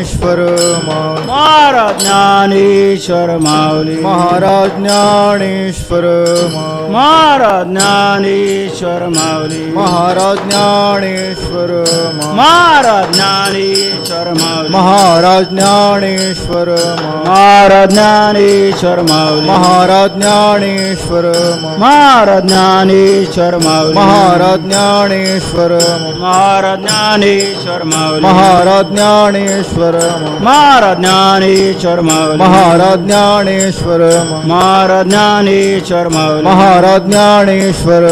ज्ञानेश्वर मार ज्ञान ज्ञानेश्वर माऊली महाराज ज्ञानेश्वर महाराज ज्ञानेश्वर माऊली महाराज ज्ञानेश्वर महाराज ज्ञानेश्वर माऊली महाराज ज्ञानेश्वर महाराज ज्ञानेश्वर माऊली महाराज ज्ञानेश्वर महाराज ज्ञानेश्वर माऊली महाराज ज्ञानेश्वर महाराज ज्ञानेश्वर माऊली महाराज ज्ञानेश्वर महाराज ज्ञानेश्वर माऊली महाराज ज्ञानेश्वर महाराज ज्ञानेश्वर महाराज ज्ञानेश्वर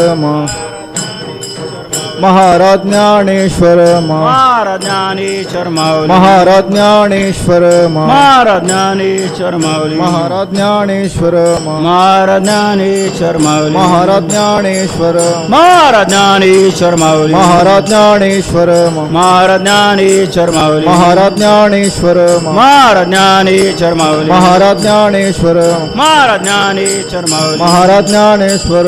महाराज ज्ञानेश्वर महाराज ज्ञानेश्वर माऊली। महाराज ज्ञानेश्वर महाराज ज्ञानेश्वर माऊली। महाराज ज्ञानेश्वर महाराज ज्ञानेश्वर माऊली। महाराज ज्ञानेश्वर महाराज ज्ञानेश्वर माऊली। महाराज ज्ञानेश्वर महाराज ज्ञानेश्वर माऊली। महाराज ज्ञानेश्वर महाराज ज्ञानेश्वर माऊली। महाराज ज्ञानेश्वर महाराज ज्ञानेश्वर माऊली महाराज ज्ञानेश्वर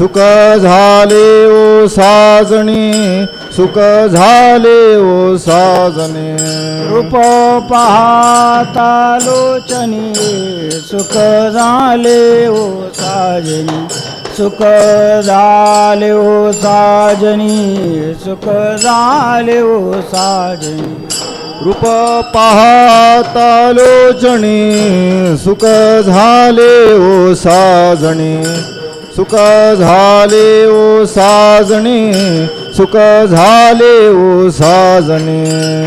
सुख झाले ओ साजणी सुख झाले ओ साजणे रूप पाहता लोचनी सुख झाले ओ साजनी. सुख झाले ओ साजनी सुख झाले ओ साजनी. रूप पाहता लोचणी सुख झाले ओ साजणी सुख झाले ओ साजणी सुख झाले ओ साजणी.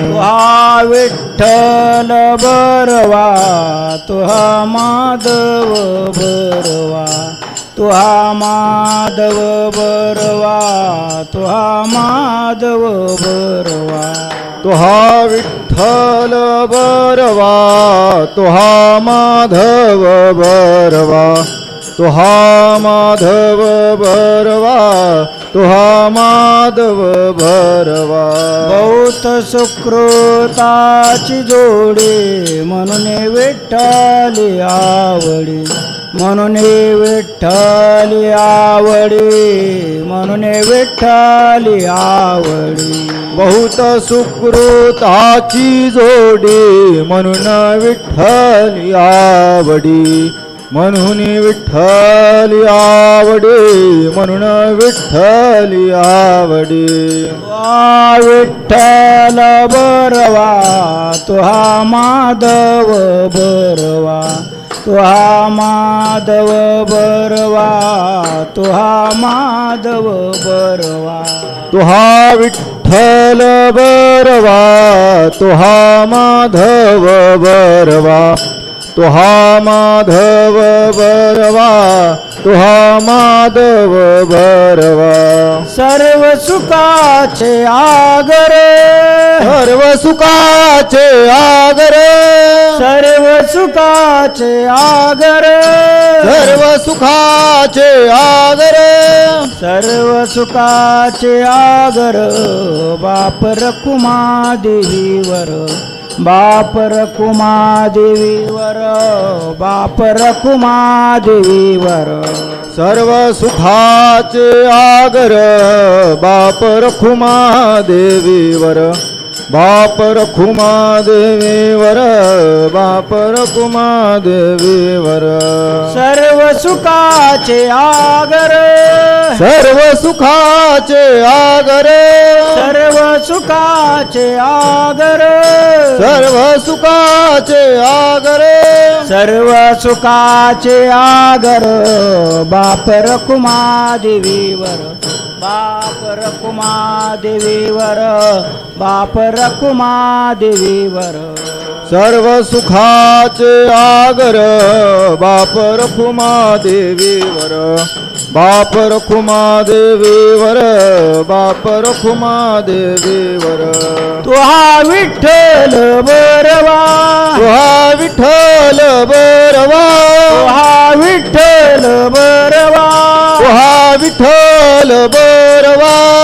तुहा विठ्ठल बरवा तुहा माधव बरवा तुहा माधव बरवा तुहा माधव बरवा. तुहा विठ्ठल बरवा तुहा माधव बरवा. तुहा माधव बरवा तुहा माधव बरवा बहुत सुकृताची जोडी म्हणून विठ्ठली आवडी. म्हणून विठ्ठली आवडी म्हणून विठ्ठली आवडी. बहुत सुकृताची जोडी म्हणून विठ्ठल आवडी. म्हणून विठ्ठल आवडे म्हणून विठ्ठल आवडे विठ्ठल बरवा तुहा माधव बरवा. तुहा माधव बरवा तुहा माधव बरवा. तुहा विठ्ठल बरवा तुहा माधव बरवा. तुहा माधव बरवा तुहा माधव बरवा. सर्व सुखाचे आगर. सर्व सुखाचे आगर. सर्व सुखाचे आगर. सर्व सुखाचे आगर. सर्व सुखाचे आगर बाप रकुमा देवीवर बापर कुमादेवीवर बापर कुमादेवीवर सर्व सुखाचे आगर बापर खुमादेवीवर बाप रखुमा देवीवर बाप रखुमा देवीवर सर्व सुखाचे आगर. सर्व सुखाचे आगर. सर्व सुखाचे आगर. सर्व सुखाचे आगर. सर्व सुखाचे आगर. बाप रकुमा देवीवर बाप रकुमा देवीवर बाप रखुमादेवीवर सर्व सुखाचे आगर बाप रखुमादेवीवर बाप रखुमादेवीवर बाप रखुमादेवीवर तुहा विठ्ठल बरवा. तुहा विठ्ठल बरवा. तुहा विठ्ठल बरवा. तुहा विठ्ठल बर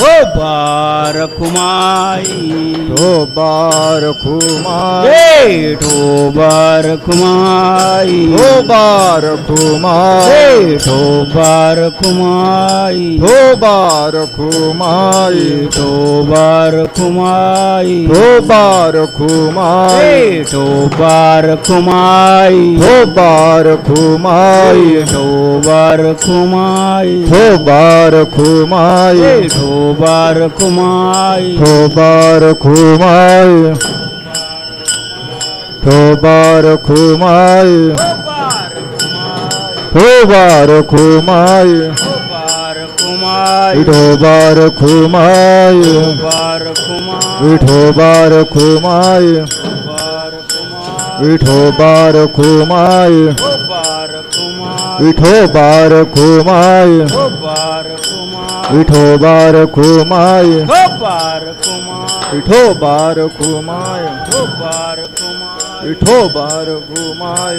हो बार कुमाई तो बार खुमाई ए बार कुमाई हो बार खुमाई ए बार कुमाई हो बार खुमाई तो बार कुमाई हो बार खुमाई মুবারকুমাই মুবারকুমাই মুবারকুমাই মুবারকুমাই মুবারকুমাই মুবারকুমাই মুবারকুমাই विठो बार खुमाय विठो बार खुमाय विठो बार खुमाय विठो बार खुमाय विठो बार खुमाय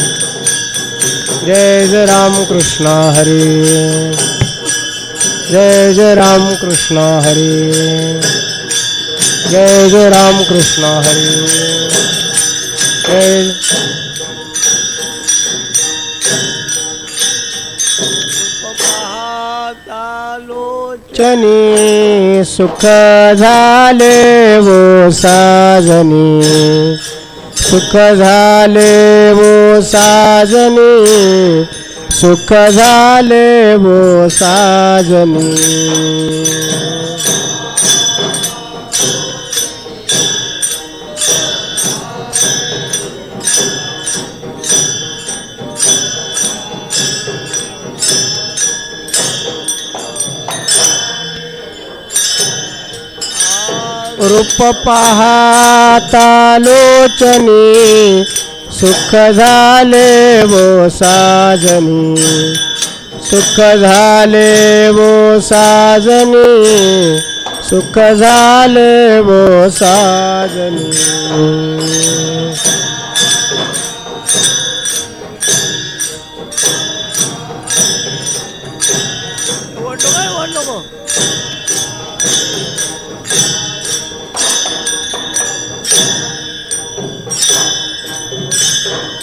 जय जय राम कृष्ण हरी। जय जय राम कृष्ण हरी। जय जय राम कृष्ण हरी। जय चनी सुख झाले वो साजनी। सुख झाले वो साजनी सुख झाले वो साजनी. रूप पाहता लोचनी सुख झाले वो साजनी. सुख झाले वो साजनी सुख झाले वो साजनी.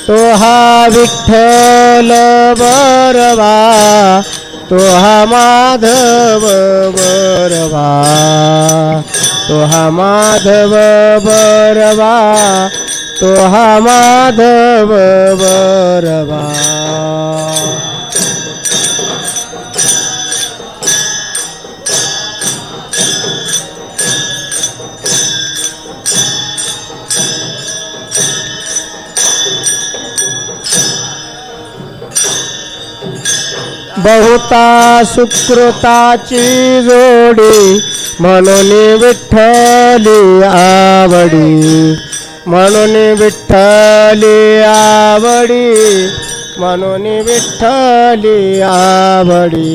तो हा विठ्ठल बरवा तो हा माधव बरवा तो हा माधव बरवा तो हा माधव बरवा। बहुता सुकृताची जोडी म्हणून विठ्ठली आवडी. म्हणून विठ्ठली आवडी म्हणून विठ्ठली आवडी.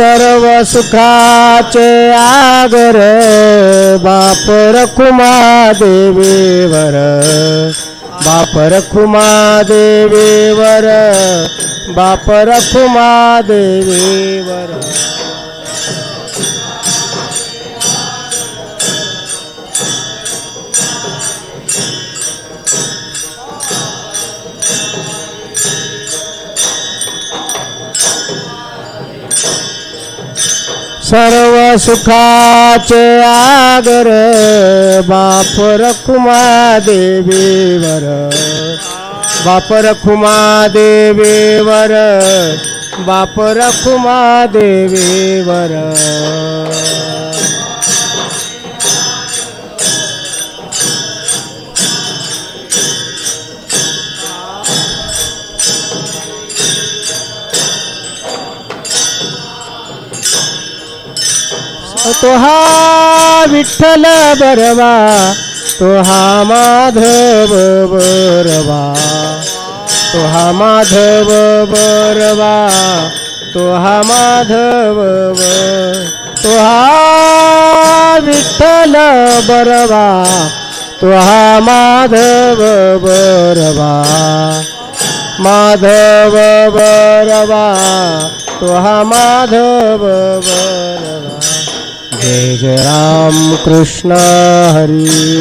सर्व सुखाचे आगर बाप रखुमा देवीवर बाप रखुमा देवीवर बाप रखुमा देवीवर सर्व सुखाचे आगर बाप रखुमा देवीवर बाप रखुमा देवीवर बाप रखुमा देवीवर तो हा विठ्ठल बरवा तो हा माधव बरवा तो हा माधव बरवा तो हा माधव तो हा विठ्ठल बरवा तो हा माधव बरवा माधव बरवा तो हा माधव बरवा। जय जय राम कृष्ण हरी